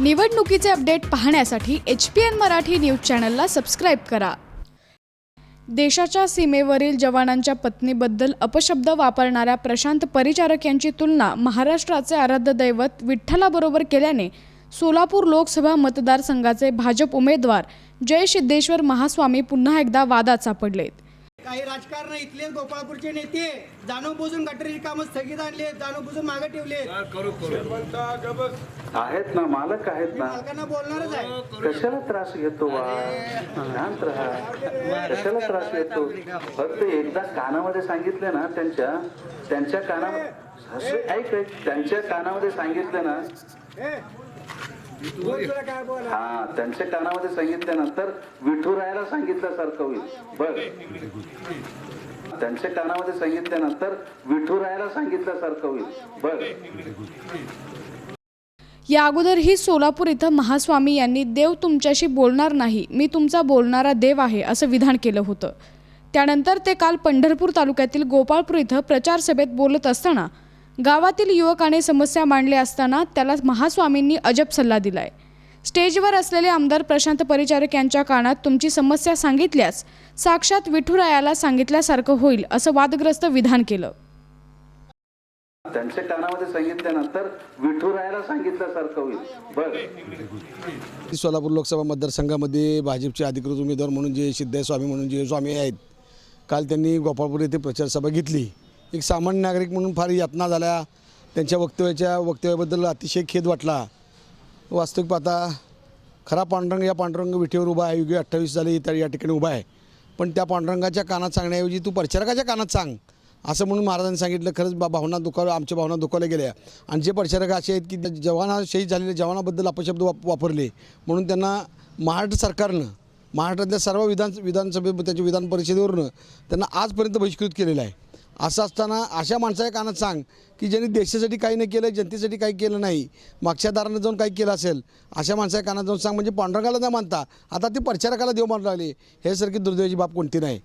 निवडणुकीचे अपडेट पाहण्यासाठी H P N Marathi news चॅनलला सबस्क्राईब करा. देशाच्या सीमेवरील जवानांच्या पत्नीबद्दल अपशब्द वापरणाऱ्या प्रशांत परिचारक यांची तुलना महाराष्ट्राचे आराध्य दैवत विठ्ठलाबरोबर केल्याने सोलापूर लोकसभा मतदारसंघाचे भाजप उमेदवार जय सिद्धेश्वर महास्वामी पुन्हा एकदा वादात सापडलेत. काही राजकारण इथले गोपाळपूरचे नेते. जाणून बुजून गटरीची कामं स्थगित आणले जाणून बुजून मागे ठेवले आहेत. ना मालक आहेत ना. मालकांना बोलणारच आहे. कशाला त्रास घेतो वा शांत राहा. कशाला त्रास घेतो? फक्त एकदा कानामध्ये सांगितले ना त्यांच्या त्यांच्या कानामध्ये असं ऐक ऐक. त्यांच्या कानामध्ये सांगितलं ना हा त्यांच्या कानामध्ये सांगितल्यानंतर विठू राहायला सांगितल्यासारखं होईल. बघ त्यांच्या कानामध्ये सांगितल्यानंतर विठू राहायला सांगितल्यासारखं होईल. बघ या अगोदरही सोलापूर इथं महास्वामी यांनी देव तुमच्याशी बोलणार नाही मी तुमचा बोलणारा देव आहे असं विधान केलं होतं. त्यानंतर ते काल पंढरपूर तालुक्यातील गोपाळपूर इथं प्रचार सभेत बोलत असताना गावातील युवकाने समस्या मांडल्या असताना त्याला महास्वामींनी अजब सल्ला दिलाय. स्टेजवर असलेले आमदार प्रशांत परिचारक यांच्या कानात तुमची समस्या सांगितल्यास साक्षात विठुरायाला सांगितल्यासारखं होईल असं वादग्रस्त विधान केलं. त्यांच्या कानामध्ये सांगितल्यानंतर विठू राहायला सांगितल्यासारखं होईल. सोलापूर लोकसभा मतदारसंघामध्ये भाजपचे अधिकृत उमेदवार म्हणून जे सिद्धय स्वामी म्हणून जे स्वामी आहेत काल त्यांनी गोपाळपूर येथे प्रचारसभा घेतली. एक सामान्य नागरिक म्हणून फार यातना झाल्या त्यांच्या वक्तव्याच्या वक्तव्याबद्दल अतिशय खेद वाटला. वास्तविक पाहता खरा पांडुरंग या पांडुरंग विठेवर उभा आहे. युगी अठ्ठावीस झाले त्या या ठिकाणी उभा आहे. पण त्या पांडुरंगाच्या कानात सांगण्याऐवजी तू प्रचारकाच्या कानात सांग. असं म्हणून महाराजांनी सांगितलं खरंच बा भावना दुखाव आमच्या भावना दुखावल्या गेल्या. आणि जे प्रचारक असे आहेत की जवाना शहीद झालेल्या जवानाबद्दल अपशब्द वाप वापरले. म्हणून त्यांना महाराष्ट्र सरकारनं महाराष्ट्रातल्या सर्व विधान विधानसभे त्यांच्या विधान परिषदेवरनं त्यांना आजपर्यंत बहिष्कृत केलेलं आहे. असं असताना अशा माणसाच्या कानात सांग की ज्यांनी देशासाठी काही नाही केलं जनतेसाठी काही केलं नाही मागच्या दारानं जाऊन काही केलं असेल अशा माणसाच्या कानात जाऊन सांग. म्हणजे पांडुरंगाला न मानता आता ते प्रचारकाला देव मानू लागले. हे सारखी दुर्दैवाची बाब कोणती नाही.